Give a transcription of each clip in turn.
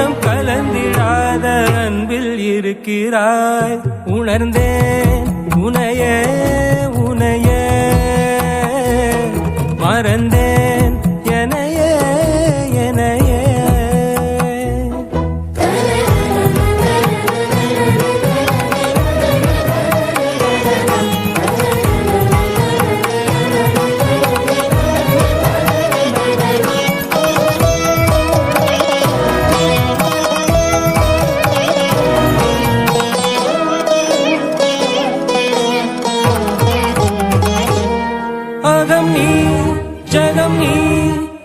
கபடம் கலந்திடாத அன்பில் இருக்கிறாய். உணர்ந்தேன் உனையே உனையே. மறந்தேன். அகம் நீ ஜகம் நீ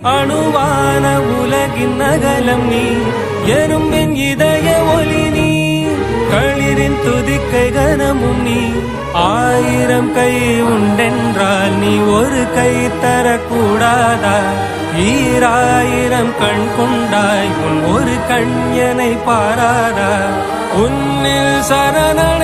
அணுவான உலகின் அகலம் நீ எறும்பின் இதய ஒளி நீ களிரின் துதிக்கை கனமும் நீ ஆயிரம் கை உண்டென்றால் நீ ஒரு கை தரக்கூடாதா? ஈராயிரம் கண் கொண்டாய் உன் ஒரு கண் கண்யனை பாராதா? உன்னில் சரணடைந்தேன்